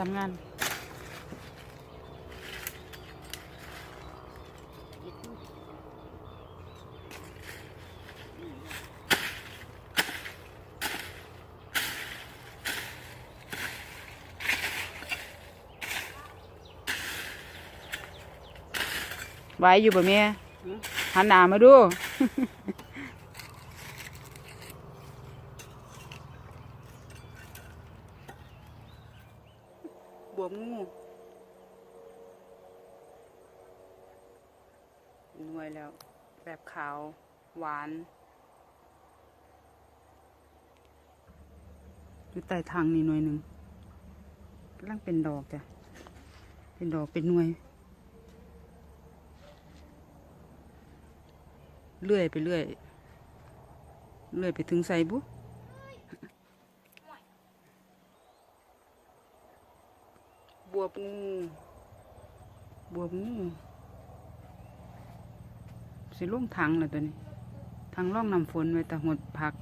ทำงานไหวอยู่บ่แม่หันหน้ามาดู วงูหน่วยแล้ว แบบขาว หวานอยู่ใต้ทางนี่หน่วยหนึ่งกำลังเป็นดอกจ้ะ เป็นดอกเป็นหน่วย เลื่อยไปเรื่อย เลื่อยไปถึงใส่บุ วบงูบวบงูสิลงทางแล้วตัวนี้ทางร่องน้ำฝนไว้แต่หดผัก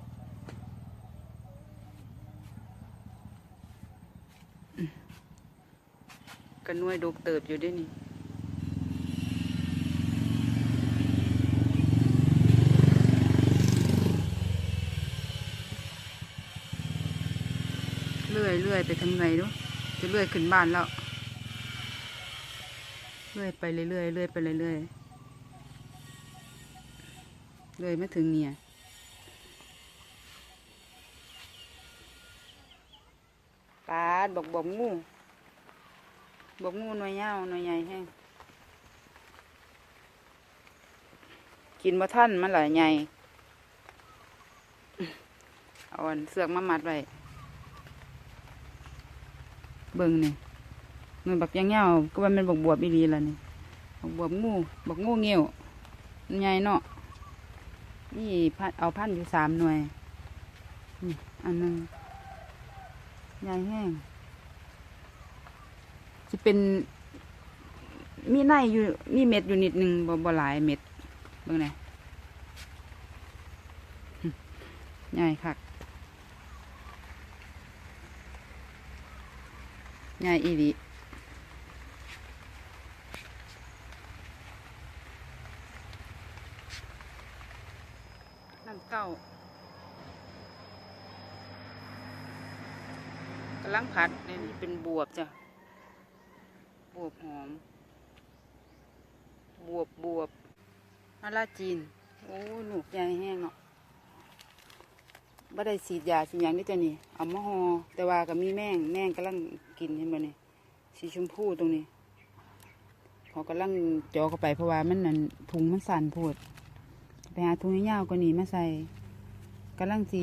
กันน่วยดกเติบอยู่ด้วยนี่เลื่อยเลื่อยไปทางไหนดูจะเลื่อยขึ้นบ้านแล้ว เลื่อยไปเรื่อยเรื่อยเลื่อยไปเรื่อยเรื่อยเลยไม่ถึงเนี่ยปลาบอกบอกงูบอกงูหน่วยยาวหน่วยใหญ่แห้งกินมาท่านมันหลายใหญ่เอาอันเสือกมามัดไว้เบิ่งนี่ เงินบักยังเงาก็ว่ามันบักบวบอีหลีล่ะนี่บักบวบงูบักงูเงี้ยวใหญ่เนาะนี่พันเอาพันอยู่สามหน่วยอันหนึงใหญ่แห้งจะเป็นมีในอยู่มีเม็ดอยู่นิดหนึ่งบ่บ่หลายเม็ดเบิ่งนี่หึใหญ่คักง่ายอีหลีน้ำ เก้ากำลังผัดนี่เป็นบวบจ้ะ บวบหอม บวบบวบมาลาจีน โอ้หนูกใหญ่แห้งเนาะบ่ได้สีดยาสีหยังนี่จ้ะนี่เอามาหอแต่ว่าก็มีแมงแมงกำลังกินเห็นบ่นี่สีชมพูตรงนี้เขากำลังเจอเข้าไปเพราะว่ามันนั่นถุงมันสั่นพูด ไปหาถุงยาวกว่านี้มาใส่กำลังสี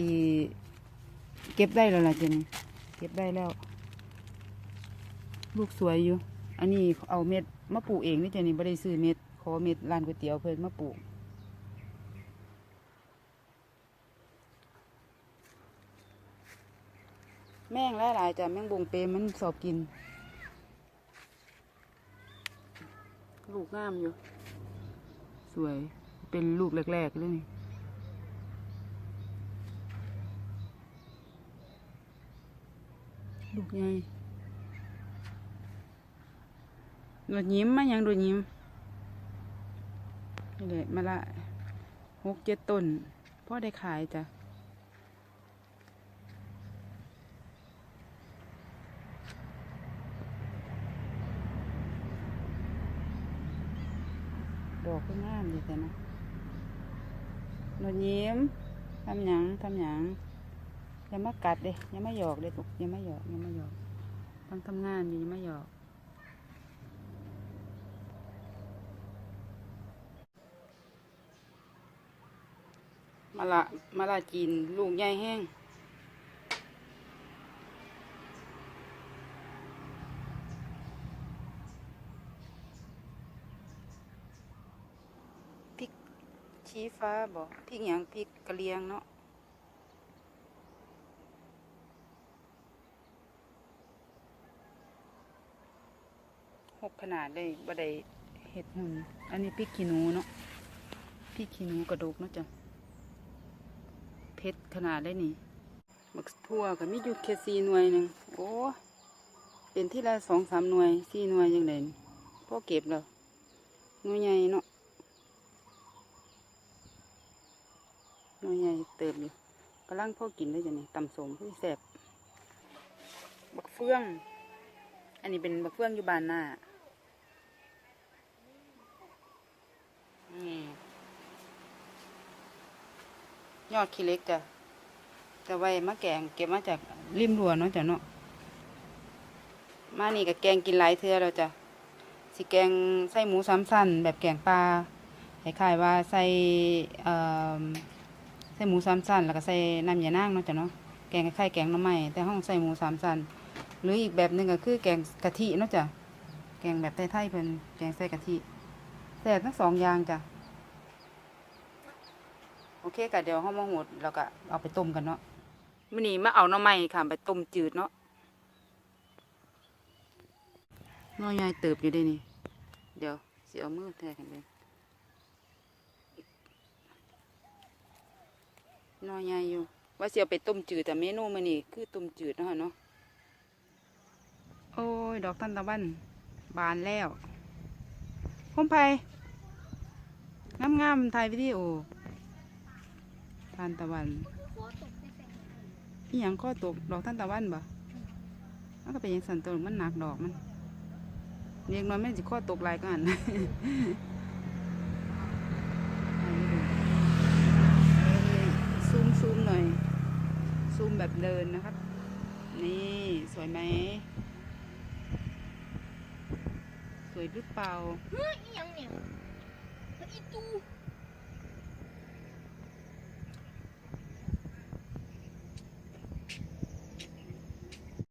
เก็บได้แล้วล่ะเจนี่เก็บได้แล้ว ลูกสวยอยู่ อันนี้เอาเม็ดมาปลูกเองนี่เจนี่บ่ได้ซื้อเม็ดขอเม็ดร้านก๋วยเตี๋ยวเพิ่นมาปลูกแม่งหลายๆจ้ะแม่งบงเปรมมันสอบกิน ลูกงามอยู่ สวย เป็นลูกแรกๆเลยนี่ลูกใหญ่ดวดยิ้มมายังดวดยิ้มนี่แหละมาละหกเจ็ดต้นพ่อได้ขายจ้ะดอกก็งามดีแต่นะ หนูยิ้มทำหยังทำหยังอย่ามากัดเด้อย่ามาหยอกเด้ลูกอย่ามาหยอกอย่ามาหยอกต้องทำงานอยู่อย่ามาหยอกมาละมาละจีนลูกใหญ่แห้ง ชี้ฟ้าบอกพริกหยังพริกกะเหรียงเนาะหกขนาดเลยบ่ได้เห็ดหุ่นอันนี้พริกขี้หนูเนาะพริกขี้หนูกระดูกเนาะจ้ะเผ็ดขนาดได้นี่บักทั่วก็มีอยู่แค่สี่หน่วยหนึ่งโอ้เป็นที่ละสองสามหน่วยสี่หน่วยยังไงพ่อเก็บแล้วหน่วยใหญ่เนาะหน่วยใหญ่ เติบอยู่กำลังพ่อกินได้จ้ะนี่ตำสมพื่แสบบักเฟือง อันนี้เป็นบักเฟืองอยู่บ้านหน้านี่ยอดขี้เล็กจ้ะแต่ไว้มาแกงเก็บมาจากริมรั้วเนาะจ้ะเนาะมานี่กับแกงกินหลายเทื่อแล้วจ้ะสิแกงใส่หมูสามสั้นแบบแกงปลาคล้ายๆว่าใส่ ใส่หมูสามสั้นแล้วก็ใส่น้ำยานางเนาะจ้ะเนาะแกงคล้ายๆแกงหน่อไม้แต่ห้องใส่หมูสามสั้นหรืออีกแบบหนึ่งก็คือแกงกะทิเนาะจ้ะแกงแบบไทยๆเพิ่นแกงใส่กะทิแซ่ทั้งสองอย่างจ้ะโอเคก็เดี๋ยวห้องมาหดแล้วก็เอาไปต้มกันเนาะมื้อนี้มาเอาหน่อไม้ค่ะไปต้มจืดเนาะน้อยใหญ่เติบอยู่เด้นี่ เดี๋ยวสิเอามือแทะกันเลย น้อยใหญ่อยู่ ว่าเสิเอาไปต้มจืดแต่เมนูมันนี่คือต้มจืดเนาะเนาะโอ้ยดอกทันตะวันบานแล้วพมไพงามงามๆถ่ายวิดีโอทานตะวันอีหยังข้อตกดอกทันตะวันบ่มันก็เป็นย่างสันตัวมันหนักดอกมันเรียกน้อยแม่นสิข้อตกลายก็หัน ซูมซูมหน่อย ซูม แบบเดินนะครับ นี่สวยไหม สวยหรือเปล่าเฮ้ยยังเนี่ยเฮ้ยอีตู